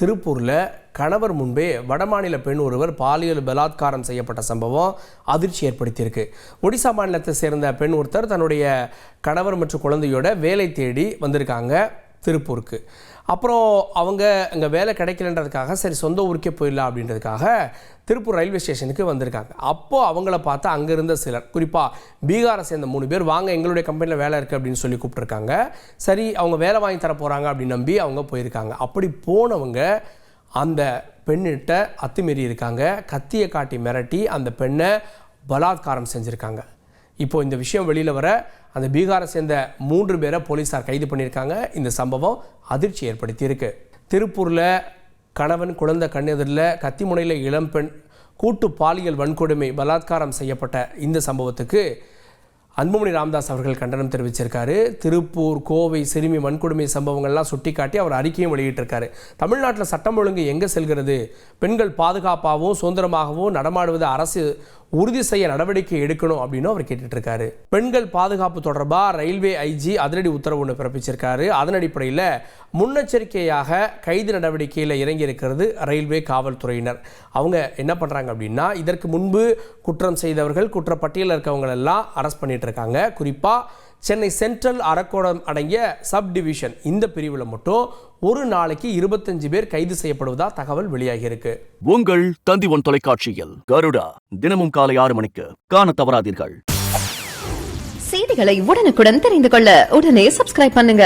திருப்பூரில் கணவர் முன்பே வடமாநில பெண் ஒருவர் பாலியல் பலாத்காரம் செய்யப்பட்ட சம்பவம் அதிர்ச்சி ஏற்படுத்தியிருக்கு. ஒடிசா மாநிலத்தை சேர்ந்த பெண் ஒருத்தர் தன்னுடைய கணவர் மற்றும் குழந்தையோட வேலை தேடி வந்திருக்காங்க. திருப்பூருக்கு. அப்புறம் அவங்க அங்கே வேலை கிடைக்கலன்றதுக்காக சரி சொந்த ஊருக்கே போயிடலாம் அப்படின்றதுக்காக திருப்பூர் ரயில்வே ஸ்டேஷனுக்கு வந்திருக்காங்க. அப்போது அவங்கள பார்த்து அங்கே இருந்த சிலர் குறிப்பாக பீகாரை சேர்ந்த மூணு பேர் வாங்க எங்களுடைய கம்பெனியில் வேலை இருக்குது அப்படின்னு சொல்லி கூப்பிட்ருக்காங்க சரி அவங்க வேலை வாங்கி தர போகிறாங்க அப்படின்னு நம்பி அவங்க போயிருக்காங்க. அப்படி போனவங்க அந்த பெண்ணிட்ட அத்துமீறி இருக்காங்க. கத்தியை காட்டி மிரட்டி அந்த பெண்ணை பலாத்காரம் செஞ்சுருக்காங்க. இப்போ இந்த விஷயம் வெளியில் வர அந்த பீகாரை சேர்ந்த மூன்று பேரை போலீஸார் கைது பண்ணியிருக்காங்க. இந்த சம்பவம் அதிர்ச்சி ஏற்படுத்தியிருக்கு. திருப்பூரில் கணவன் குழந்தை கண்ணெதிரில் கத்திமுனையில் இளம்பெண் கூட்டு பாலியல் வன்கொடுமை பலாத்காரம் செய்யப்பட்ட இந்த சம்பவத்துக்கு அன்புமணி ராமதாஸ் அவர்கள் கண்டனம் தெரிவிச்சிருக்காரு. திருப்பூர் கோவை சிறுமி வன்கொடுமை சம்பவங்கள்லாம் சுட்டிக்காட்டி அவர் அறிக்கையும் வெளியிட்டிருக்காரு. தமிழ்நாட்டில் சட்டம் ஒழுங்கு எங்கே செல்கிறது? பெண்கள் பாதுகாப்பாகவும் சுதந்திரமாகவும் நடமாடுவது அரசு உறுதி செய்ய நடவடிக்கை எடுக்கணும் அப்படின்னு அவர் கேட்டுட்ருக்காரு. பெண்கள் பாதுகாப்பு தொடர்பாக ரயில்வே ஐஜி அதிரடி உத்தரவு ஒன்று பிறப்பிச்சிருக்காரு. அதன் அடிப்படையில் முன்னெச்சரிக்கையாக கைது நடவடிக்கையில் இறங்கி இருக்கிறது ரயில்வே காவல்துறையினர். அவங்க என்ன பண்ணுறாங்க அப்படின்னா இதற்கு முன்பு குற்றம் செய்தவர்கள் குற்றப்பட்டியலில் இருக்கவங்களெல்லாம் அரெஸ்ட் பண்ணிகிட்டு இருக்காங்க குறிப்பாக சென்னை சென்ட்ரல் அரக்கோணம் அடங்கிய சப் டிவிஷன் இந்த பிரிவில் மட்டும் ஒரு நாளைக்கு இருபத்தஞ்சு பேர் கைது செய்யப்படுவதா தகவல் வெளியாகியிருக்கு. உங்கள் தந்தி ஒன் தொலைக்காட்சியில் கருடா தினமும் காலை ஆறு மணிக்கு காண தவறாதீர்கள். செய்திகளை உடனுக்குடன் தெரிந்து கொள்ள உடனே சப்ஸ்கிரைப் பண்ணுங்க.